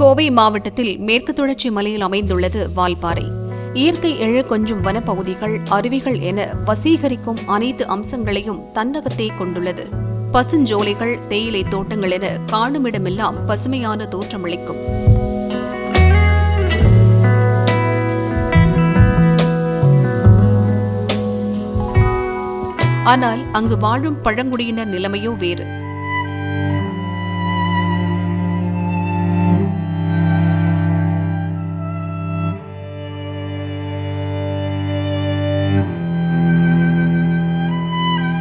கோவை மாவட்டத்தில் மேற்கு தொடர்ச்சி மலையில் அமைந்துள்ளது வால்பாறை. இயற்கை எழ கொஞ்சும் வனப்பகுதிகள் அருவிகள் என வசீகரிக்கும் அனைத்து அம்சங்களையும் தன்னகத்தே கொண்டுள்ளது. பசுஞ்சோலைகள் தேயிலை தோட்டங்கள் என காணுமிடமெல்லாம் பசுமையான தோற்றமளிக்கும். ஆனால் அங்கு வாழும் பழங்குடியினர் நிலைமையோ வேறு.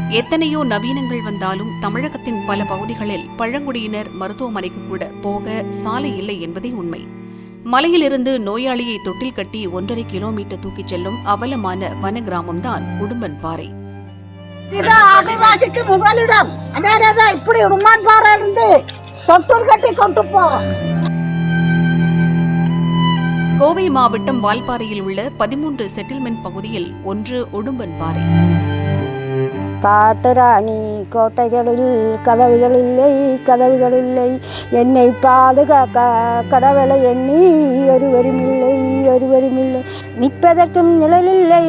எத்தனையோ நவீனங்கள் வந்தாலும் தமிழகத்தின் பல பகுதிகளில் பழங்குடியினர் மருத்துவமனைக்கு கூட போக சாலை இல்லை என்பதே உண்மை. மலையிலிருந்து நோயாளியை தொட்டில் கட்டி ஒன்றரை கிலோமீட்டர் தூக்கிச் செல்லும் அவலமான வன கிராமம்தான் உடும்பன் பாறை. ஆதிவாசிக்கு முதலிடம் அதேதான் இப்படி உடுமான் பாறை இருந்து தொட்டூர் கட்டி கொண்டு போ. கோவை மாவட்டம் வால்பாறையில் உள்ள பதிமூன்று செட்டில்மெண்ட் பகுதியில் ஒன்று உடும்பன் பாறை. காட்டுராணி கோட்டைகளில் கதவுகள் இல்லை கதவுகள் இல்லை என்னை பாதுகாக்க கடவுளை எண்ணி ஒருவரும் இல்லை ஒருவரும் இல்லை. நிற்பதற்கும் நிழலில்லை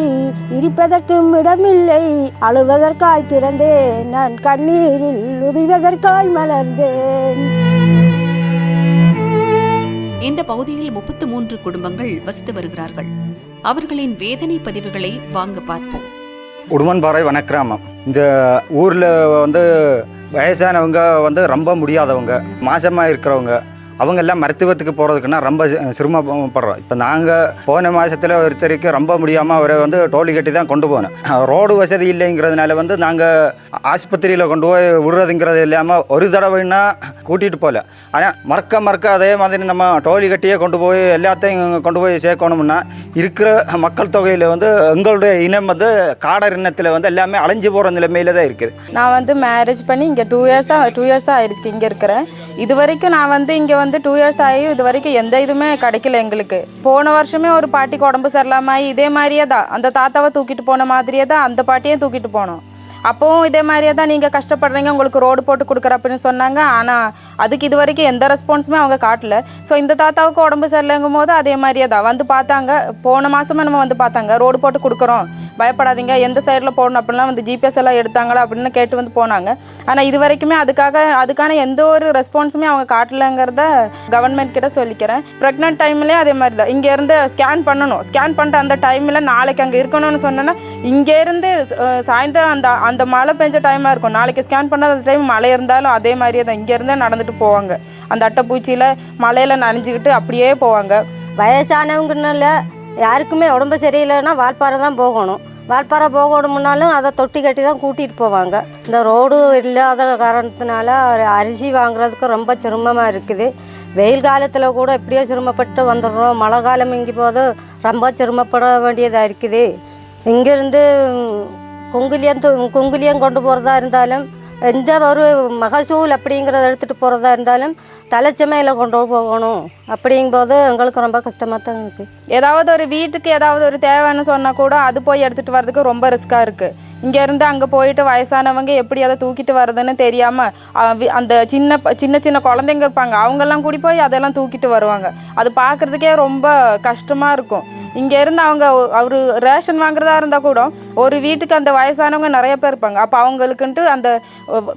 இருப்பதற்கும் இடமில்லை. அழுவதற்காய் பிறந்தேன் நான் கண்ணீரில் உதிவதற்காய் மலர்ந்தேன். இந்த பகுதியில் முப்பத்து மூன்று குடும்பங்கள் வசித்து வருகிறார்கள். அவர்களின் வேதனை பதிவுகளை வாங்க பார்ப்போம். உடுமன்பாறை வனக்கிராமம். இந்த ஊரில் வந்து வயசானவங்க வந்து ரொம்ப முடியாதவங்க மாசமாக இருக்கிறவங்க. அவங்க எல்லாம் மருத்துவத்துக்கு போகிறதுக்குன்னா ரொம்ப சிரமப்படுறோம். இப்போ நாங்கள் போன மாதத்தில் ஒருத்தருக்கு ரொம்ப முடியாமல் அவரை வந்து டோலி கட்டி தான் கொண்டு போனோம். ரோடு வசதி இல்லைங்கிறதுனால வந்து நாங்கள் ஆஸ்பத்திரியில் கொண்டு போய் விடுறதுங்கிறது இல்லாமல் ஒரு தடவைன்னா கூட்டிகிட்டு போகல ஆனால் மறக்க மறக்க அதே மாதிரி நம்ம டோலி கட்டியே கொண்டு போய் எல்லாத்தையும் கொண்டு போய் சேர்க்கணும்னா இருக்கிற மக்கள் தொகையில் வந்து எங்களுடைய இனம் வந்து காடர் இனத்தில் வந்து எல்லாமே அலைஞ்சு போகிற நிலைமையில தான் இருக்குது. நான் வந்து மேரேஜ் பண்ணி இங்கே டூ இயர்ஸாக டூ இயர்ஸாக ஆயிடுச்சு இங்கே இருக்கிறேன். இது வரைக்கும் நான் வந்து இங்கே வந்து வந்து டூ இயர்ஸ் ஆகி இது வரைக்கும் எந்த இதுவுமே கிடைக்கல எங்களுக்கு. போன வருஷமே ஒரு பாட்டிக்கு உடம்பு சரியில்லாமல் இதே மாதிரியே தான். அந்த தாத்தாவை தூக்கிட்டு போன மாதிரியே தான் அந்த பாட்டியும் தூக்கிட்டு போனோம். அப்போவும் இதே மாதிரியே தான் நீங்கள் கஷ்டப்படுறீங்க உங்களுக்கு ரோடு போட்டு கொடுக்குற அப்படின்னு சொன்னாங்க. ஆனால் அதுக்கு இது வரைக்கும் எந்த ரெஸ்பான்ஸுமே அவங்க காட்டல. ஸோ இந்த தாத்தாவுக்கு உடம்பு சரியில்லைங்கும் போது அதே மாதிரியே தான். வந்து பார்த்தாங்க. போன மாதமே நம்ம வந்து பார்த்தாங்க. ரோடு போட்டு கொடுக்குறோம். பயப்படாதீங்க எந்த சைடில் போடணும் அப்படிலாம் வந்து ஜிபிஎஸ் எல்லாம் எடுத்தாங்களா அப்படின்னு கேட்டு வந்து போனாங்க. ஆனால் இது வரைக்குமே அதுக்காக அதுக்கான எந்த ஒரு ரெஸ்பான்ஸுமே அவங்க காட்டலைங்கிறத கவர்மெண்ட் கிட்ட சொல்லிக்கிறேன். ப்ரெக்னென்ட் டைம்லேயே அதே மாதிரி தான். இங்கேருந்து ஸ்கேன் பண்ணணும். ஸ்கேன் பண்ணுற அந்த டைமில் நாளைக்கு அங்கே இருக்கணும்னு சொன்னேன்னா இங்கேருந்து சாயந்தரம் அந்த அந்த மழை பெஞ்ச டைமாக இருக்கும். நாளைக்கு ஸ்கேன் பண்ண அந்த டைம் மழை இருந்தாலும் அதே மாதிரியே தான். இங்கேருந்தே நடந்துட்டு போவாங்க. அந்த அட்டைப்பூச்சியில் மழையில் நனைஞ்சிக்கிட்டு அப்படியே போவாங்க. வயசானவங்கன்னு இல்லை யாருக்குமே உடம்பு சரியில்லைன்னா வால்பாறை தான் போகணும். வால்பாறை போகணும்னாலும் அதை தொட்டி கட்டி தான் கூட்டிகிட்டு போவாங்க. இந்த ரோடு இல்லாத காரணத்தினால அரிசி வாங்குறதுக்கு ரொம்ப சிரமமாக இருக்குது. வெயில் காலத்தில் கூட எப்படியோ சிரமப்பட்டு வந்துடுறோம். மழை காலம் இங்கே போது ரொம்ப சிரமப்பட வேண்டியதாக இருக்குது. இங்கேருந்து குங்குலியம் து- குங்குலியம் கொண்டு போகிறதா இருந்தாலும் எந்த ஒரு மகசூல் அப்படிங்கிறத எடுத்துகிட்டு போகிறதா இருந்தாலும் தலைச்சமையில் கொண்டு போகணும் அப்படிங்கும்போது எங்களுக்கு ரொம்ப கஷ்டமாக தான் இருக்குது ஏதாவது ஒரு வீட்டுக்கு ஏதாவது ஒரு தேவைன்னு சொன்னால் கூட அது போய் எடுத்துகிட்டு வர்றதுக்கு ரொம்ப ரிஸ்க்காக இருக்குது இங்கேருந்து அங்கே போயிட்டு வயசானவங்க எப்படி அதை தூக்கிட்டு வர்றதுன்னு தெரியாமல் அந்த சின்ன சின்ன சின்ன குழந்தைங்க இருப்பாங்க அவங்கெல்லாம் கூடி போய் அதெல்லாம் தூக்கிட்டு வருவாங்க. அது பார்க்குறதுக்கே ரொம்ப கஷ்டமாக இருக்கும். இங்க இருந்து அவங்க அவர் அவரு ரேஷன் வாங்குறதா இருந்தா கூட ஒரு வீட்டுக்கு அந்த வயசானவங்க நிறைய பேர் இருப்பாங்க. அப்ப அவங்களுக்குன்ட்டு அந்த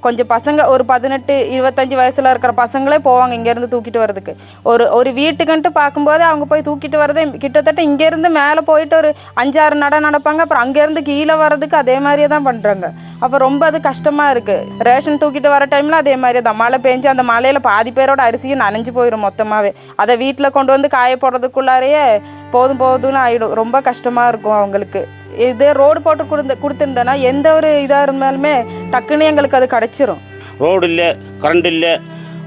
கொஞ்சம் பசங்க ஒரு பதினெட்டு இருபத்தஞ்சு வயசுல இருக்கிற பசங்களே போவாங்க இங்க இருந்து தூக்கிட்டு வர்றதுக்கு. ஒரு ஒரு வீட்டுக்குன்ட்டு பார்க்கும்போது அவங்க போய் தூக்கிட்டு வரதே கிட்டத்தட்ட இங்க இருந்து மேலே போயிட்டு ஒரு அஞ்சாறு நட நடப்பாங்க. அப்புறம் அங்க இருந்து கீழே வர்றதுக்கு அதே மாதிரியே தான் பண்றாங்க. அப்போ ரொம்ப அது கஷ்டமாக இருக்குது ரேஷன் தூக்கிட்டு வர டைமில் அதே மாதிரி தான். மழை பெஞ்சு அந்த மழையில் பாதி பேரோட அரிசியும் நனைஞ்சு போயிடும் மொத்தமாகவே அதை வீட்டில் கொண்டு வந்து காய போடுறதுக்குள்ளாரையே போதும் போதும்னு ஆகிடும் ரொம்ப கஷ்டமாக இருக்கும் அவங்களுக்கு. இதே ரோடு போட்டு கொடுத்து கொடுத்துருந்தேன்னா எந்த ஒரு இதாக இருந்தாலுமே டக்குன்னு எங்களுக்கு அது கிடச்சிரும். ரோடு இல்லை கரண்ட் இல்லை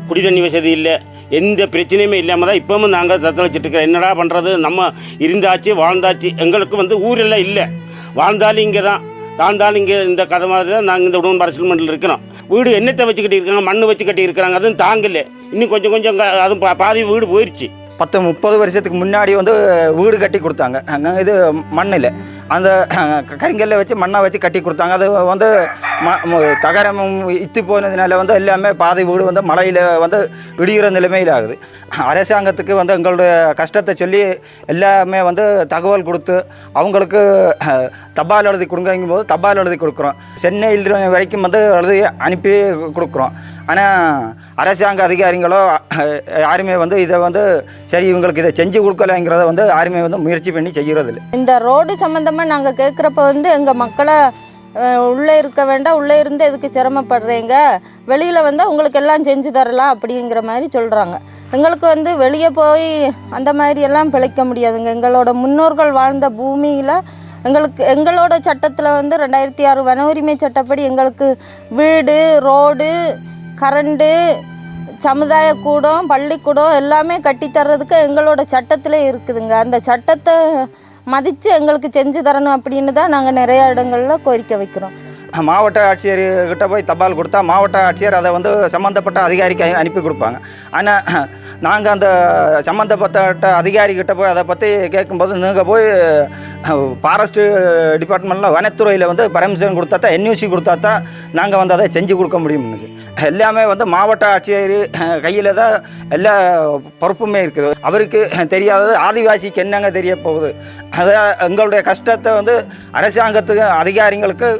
குடி தண்ணி வசதி இல்லை எந்த பிரச்சனையுமே இல்லாமல் தான் இப்போவும் நாங்கள் தத்தளிச்சிட்டு இருக்கிறோம் என்னடா பண்ணுறது நம்ம இருந்தாச்சு வாழ்ந்தாச்சு. எங்களுக்கு வந்து ஊரெல்லாம் இல்லை. வாழ்ந்தாலும் இங்கே தான் தாழ்ந்தாலும் இங்கே இந்த கதை மாதிரி தான் நாங்கள் இந்த உடம்பு அரசியல்மன்றில் இருக்கிறோம். வீடு என்னத்தை வச்சு கட்டி இருக்காங்க மண் வச்சு கட்டி இருக்கிறாங்க அதுவும் தாங்கல. இன்னும் கொஞ்சம் கொஞ்சம் அதுவும் பா- பாதி வீடு போயிடுச்சு பத்து முப்பது வருஷத்துக்கு முன்னாடி வந்து வீடு கட்டி கொடுத்தாங்க. இது மண்ணில். அந்த க- கரிங்கல்ல வச்சு மண்ணை வச்சு கட்டி கொடுத்தாங்க. அது வந்து ம தகரம் தகரமும் இத்து போனதுனால வந்து எல்லாமே பாதை வீடு வந்து மழையில் வந்து விடுகிற நிலைமையில் ஆகுது. அரசாங்கத்துக்கு வந்து எங்களுடைய கஷ்டத்தை சொல்லி எல்லாமே வந்து தகவல் கொடுத்து அவங்களுக்கு தபால் எழுதி கொடுங்கங்கும் போது தபால் எழுதி கொடுக்குறோம். சென்னையில் வரைக்கும் வந்து எழுதி அனுப்பி கொடுக்குறோம். ஆனால் அரசாங்க அதிகாரிகளோ யாருமே வந்து இதை வந்து சரி இவங்களுக்கு இதை செஞ்சு கொடுக்கலைங்கிறத வந்து யாருமே வந்து முயற்சி பண்ணி செய்கிறதில்ல இந்த ரோடு சம்மந்தமாக நாங்கள் கேட்குறப்ப வந்து எங்கள் மக்களை உள்ளே இருக்க வேண்டாம் உள்ளே இருந்து எதுக்கு சிரமப்படுறீங்க? வெளியில் வந்து உங்களுக்கு எல்லாம் செஞ்சு தரலாம் அப்படிங்கிற மாதிரி சொல்கிறாங்க எங்களுக்கு வந்து வெளியே போய் அந்த மாதிரி எல்லாம் பிழைக்க முடியாதுங்க. எங்களோட முன்னோர்கள் வாழ்ந்த பூமியில் எங்களுக்கு எங்களோட சட்டத்தில் வந்து ரெண்டாயிரத்தி ஆறு வன உரிமை சட்டப்படி எங்களுக்கு வீடு ரோடு கரண்டு சமுதாய கூடம் பள்ளிக்கூடம் எல்லாமே கட்டித்தர்றதுக்கு எங்களோட சட்டத்தில் இருக்குதுங்க. அந்த சட்டத்தை மதித்து எங்களுக்கு செஞ்சு தரணும் அப்படின்னு தான் நாங்கள் நிறைய இடங்களில் கோரிக்கை வைக்கிறோம். மாவட்ட ஆட்சியர் கிட்ட போய் தபால் கொடுத்தா மாவட்ட ஆட்சியர் அதை வந்து சம்மந்தப்பட்ட அதிகாரிக்கு அனுப்பி கொடுப்பாங்க. ஆனால் நாங்கள் அந்த சம்மந்தப்பட்ட அதிகாரிக்கிட்ட போய் அதை பற்றி கேட்கும்போது நீங்கள் போய் ஃபாரஸ்ட்டு டிபார்ட்மெண்ட்டில் வனத்துறையில் வந்து பர்மிஷன் கொடுத்தா தான் என்யூசி கொடுத்தா தான் நாங்கள் வந்து அதை செஞ்சு கொடுக்க முடியும்னு எல்லாமே வந்து மாவட்ட ஆட்சியர் கையில் தான் எல்லா பொறுப்புமே இருக்குது. அவருக்கு தெரியாதது ஆதிவாசிக்கு என்னங்க தெரிய போகுது? அதை எங்களுடைய கஷ்டத்தை வந்து அரசாங்கத்துக்கு அதிகாரிங்களுக்கு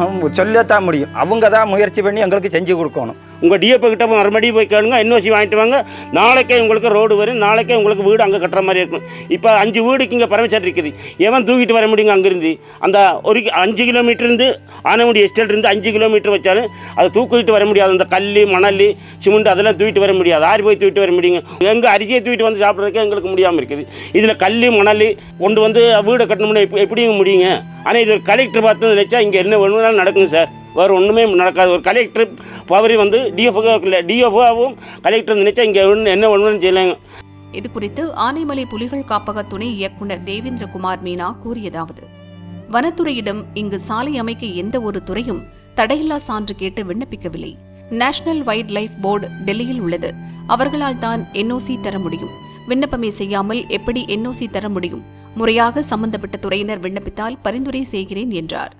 அவங்க சொல்லத்தான் முடியும். அவங்க தான் முயற்சி பண்ணி எங்களுக்கு செஞ்சு கொடுக்கணும். உங்கள் டிஎப்போ கிட்ட மறுபடியும் போய் கேளுங்க என்ஓசி வாங்கிட்டு வாங்க. நாளைக்கே உங்களுக்கு ரோடு வரும் நாளைக்கே உங்களுக்கு வீடு அங்கே கட்டுற மாதிரி இருக்கும். இப்போ அஞ்சு வீடுக்கு இங்கே பர்மிஷன் இருக்குது. எவன் தூக்கிட்டு வர முடியுங்க அங்கேருந்து? அந்த ஒரு அஞ்சு கிலோமீட்டர் இருந்து ஆனமுடி எஸ்டேட்லேருந்து அஞ்சு கிலோமீட்டர் வச்சாலும் அதை தூக்கிட்டு வர முடியாது. அந்த கல் மணல் சிமெண்ட் அதெல்லாம் தூக்கிட்டு வர முடியாது. ஆறு போய் தூக்கிட்டு வர முடியுங்க. எங்கள் அரிசியை தூக்கிட்டு வந்து சாப்பிட்றதுக்கே எங்களுக்கு முடியாமல் இருக்குது. இதில் கல் மணல் கொண்டு வந்து வீடை கட்டணும்னா எப்படி எப்படிங்க முடியுங்க? ஆனால் இது கலெக்டர் பார்த்து நினச்சா இங்கே என்ன ஒன்றுனாலும் நடக்குங்க சார். வேறு ஒன்றுமே நடக்காது. ஒரு கலெக்டர் பவரி வந்து டிஎஃப்ஓ இல்லை. டிஎஃப்ஓவும் கலெக்டர் நினைச்சா இங்கே ஒன்று என்ன ஒன்றும் செய்யலைங்க. இது குறித்து ஆனைமலை புலிகள் காப்பக துணை இயக்குனர் தேவேந்திரகுமார் மீனா கூறியதாவது வனத்துறையிடம் இங்கு சாலை அமைக்க எந்த ஒரு துறையும் தடையில்லா சான்று கேட்டு விண்ணப்பிக்கவில்லை. நேஷனல் வைல்ட் லைஃப் போர்டு டெல்லியில் உள்ளது. அவர்களால் தான் என்ஓசி தர முடியும். விண்ணப்பமே செய்யாமல் எப்படி என்ஓசி தர முடியும்? முறையாக சம்பந்தப்பட்ட துறையினர் விண்ணப்பித்தால் பரிந்துரை செய்கிறேன் என்றார்.